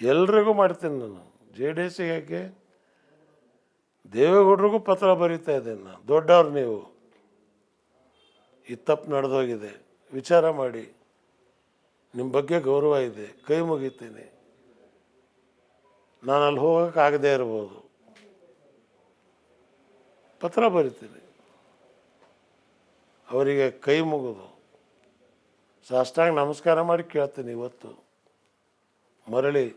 ಎಲ್ರಿಗೂ ಮಾಡ್ತೀನಿ ನಾನು. ಜೆ ಡಿ ಎಸ್ಸಿಗೆ ಯಾಕೆ ದೇವೇಗೌಡರಿಗೂ ಪತ್ರ ಬರೀತಾ ಇದ್ದೇನೆ ನಾನು. ದೊಡ್ಡವ್ರು ನೀವು. ಈ ತಪ್ಪು ನಡೆದೋಗಿದೆ. ವಿಚಾರ ಮಾಡಿ. ನಿಮ್ಮ ಬಗ್ಗೆ ಗೌರವ ಇದೆ. ಕೈ ಮುಗಿತೀನಿ. ನಾನು ಅಲ್ಲಿ ಹೋಗೋಕೆ ಆಗದೇ ಇರ್ಬೋದು. ಪತ್ರ ಬರಿತೀನಿ. ಅವರಿಗೆ ಕೈ ಮುಗಿದು. ಸಾಷ್ಟಾಂಗ ನಮಸ್ಕಾರ ಮಾಡಿ ಕೇಳ್ತೀನಿ ಇವತ್ತು. ಮರಳಿ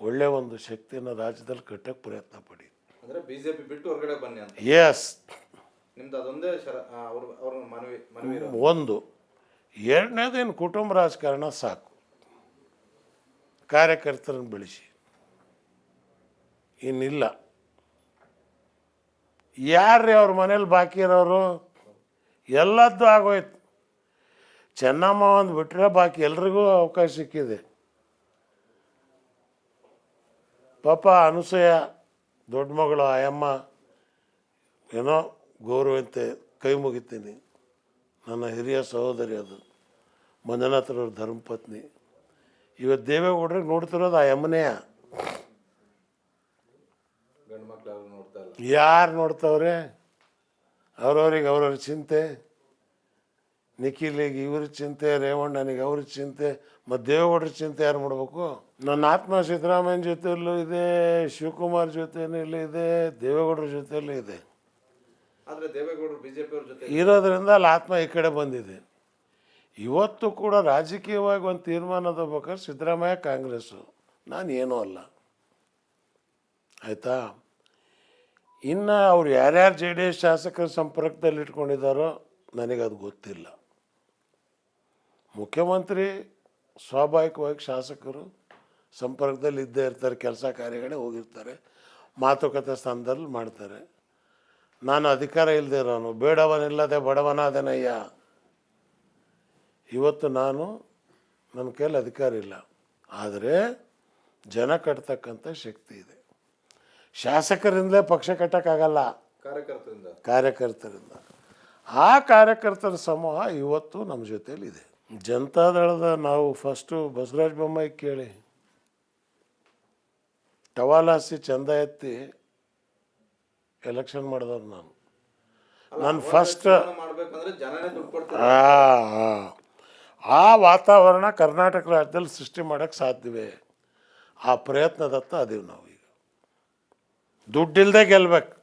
ಒಳ್ಳೆಯ ಒಂದು ಶಕ್ತಿಯನ್ನು ರಾಜ್ಯದಲ್ಲಿ ಕಟ್ಟಕ್ಕೆ ಪ್ರಯತ್ನ ಪಡಿ. ಅಂದ್ರೆ ಬಿಜೆಪಿ ಬಿಟ್ಟು ಹೊರಗಡೆ ಬನ್ನಿ ಅಂತ. ಎಸ್ ನಿಮ್ದು ಅದೊಂದೇ ಶರ ಅವ್ರ ಅವ್ರ ಮನವಿ ಮನವಿ ಇರೋದು. ಒಂದು ಎರಡನೇದೇನು ಕುಟುಂಬ ರಾಜಕಾರಣ ಸಾಕು. ಕಾರ್ಯಕರ್ತರನ್ನು ಬೆಳೆಸಿ. ಇನ್ನಿಲ್ಲ. ಯಾರ್ರೀ ಅವ್ರ ಮನೇಲಿ ಬಾಕಿ ಇರೋರು? ಎಲ್ಲದ್ದು ಆಗೋಯ್ತು. ಚೆನ್ನಮ್ಮ ಒಂದು ಬಿಟ್ಟರೆ ಬಾಕಿ ಎಲ್ರಿಗೂ ಅವಕಾಶ ಸಿಕ್ಕಿದೆ. ಪಾಪ ಅನುಸೂಯ ದೊಡ್ಡ ಮಗಳು ಆಯಮ್ಮ ಏನೋ ಗೌರವಂತೆ ಕೈ ಮುಗಿತೀನಿ. ನನ್ನ ಹಿರಿಯ ಸಹೋದರಿ ಅದು ಮಂಜುನಾಥರವ್ರ ಧರ್ಮಪತ್ನಿ. ಇವತ್ತು ದೇವೇಗೌಡ್ರಿಗೆ ನೋಡ್ತಿರೋದು ಆ ಯಮ್ಮನೆಯ ಯಾರು ನೋಡ್ತಾವ್ರೆ? ಅವ್ರವ್ರಿಗೆ ಅವ್ರವ್ರ ಚಿಂತೆ. ನಿಖಿಲಿಗೆ ಇವ್ರ ಚಿಂತೆ ರೇವಣ್ಣನಿಗೆ ಅವ್ರ ಚಿಂತೆ ಮತ್ತು ದೇವೇಗೌಡ್ರ ಚಿಂತೆ ಯಾರು ಮಾಡಬೇಕು? ನನ್ನ ಆತ್ಮ ಸಿದ್ದರಾಮಯ್ಯನ ಜೊತೆಯಲ್ಲೂ ಇದೆ ಶಿವಕುಮಾರ್ ಜೊತೆಯಲ್ಲೂ ಇದೆ ದೇವೇಗೌಡರ ಜೊತೆಯಲ್ಲೂ ಇದೆ. ಆದರೆ ಇರೋದ್ರಿಂದ ಅಲ್ಲಿ ಆತ್ಮ ಈ ಕಡೆ ಬಂದಿದೆ. ಇವತ್ತು ಕೂಡ ರಾಜಕೀಯವಾಗಿ ಒಂದು ತೀರ್ಮಾನ ತಗೋಬೇಕಾದ್ರೆ ಸಿದ್ದರಾಮಯ್ಯ ಕಾಂಗ್ರೆಸ್ಸು. ನಾನು ಏನೂ ಅಲ್ಲ. ಆಯಿತಾ? ಇನ್ನು ಅವ್ರು ಯಾರ್ಯಾರು ಜೆ ಡಿ ಎಸ್ ಶಾಸಕರ ಸಂಪರ್ಕದಲ್ಲಿ ಇಟ್ಕೊಂಡಿದ್ದಾರೋ ನನಗದು ಗೊತ್ತಿಲ್ಲ. ಮುಖ್ಯಮಂತ್ರಿ ಸ್ವಾಭಾವಿಕವಾಗಿ ಶಾಸಕರು ಸಂಪರ್ಕದಲ್ಲಿ ಇದ್ದೇ ಇರ್ತಾರೆ ಕೆಲಸ ಕಾರ್ಯಗಳೇ ಹೋಗಿರ್ತಾರೆ ಮಾತುಕತೆ ಸ್ಥಾನದಲ್ಲಿ ಮಾಡ್ತಾರೆ. ನಾನು ಅಧಿಕಾರ ಇಲ್ಲದೆ ಇರೋನು ಬೇಡವನಿಲ್ಲದೆ ಬಡವನಾದನಯ್ಯ. ಇವತ್ತು ನಾನು ನನ್ನ ಕೈಯಲ್ಲಿ ಅಧಿಕಾರ ಇಲ್ಲ ಆದರೆ ಜನ ಕಟ್ತಕ್ಕಂಥ ಶಕ್ತಿ ಇದೆ. ಶಾಸಕರಿಂದಲೇ ಪಕ್ಷ ಕಟ್ಟೋಕ್ಕಾಗಲ್ಲ. ಕಾರ್ಯಕರ್ತರಿಂದ. ಕಾರ್ಯಕರ್ತರಿಂದ. ಆ ಕಾರ್ಯಕರ್ತರ ಸಮೂಹ ಇವತ್ತು ನಮ್ಮ ಜೊತೆಯಲ್ಲಿದೆ. ಜನತಾದಳದ ನಾವು ಫಸ್ಟು ಬಸವರಾಜ ಬೊಮ್ಮಾಯಿ ಕೇಳಿ. ಟವಾಲಾಸಿ ಚಂದ ಎತ್ತಿ ಎಲೆಕ್ಷನ್ ಮಾಡಿದವ್ರು ನಾನು. ನಾನು ಫಸ್ಟ್. ಆ ವಾತಾವರಣ ಕರ್ನಾಟಕ ರಾಜ್ಯದಲ್ಲಿ ಸೃಷ್ಟಿ ಮಾಡೋಕ್ಕೆ ಸಾಧ್ಯವೇ? ಆ ಪ್ರಯತ್ನದತ್ತ ಅದೀವಿ ನಾವು ಈಗ ದುಡ್ಡಿಲ್ಲದೆ ಗೆಲ್ಬೇಕು.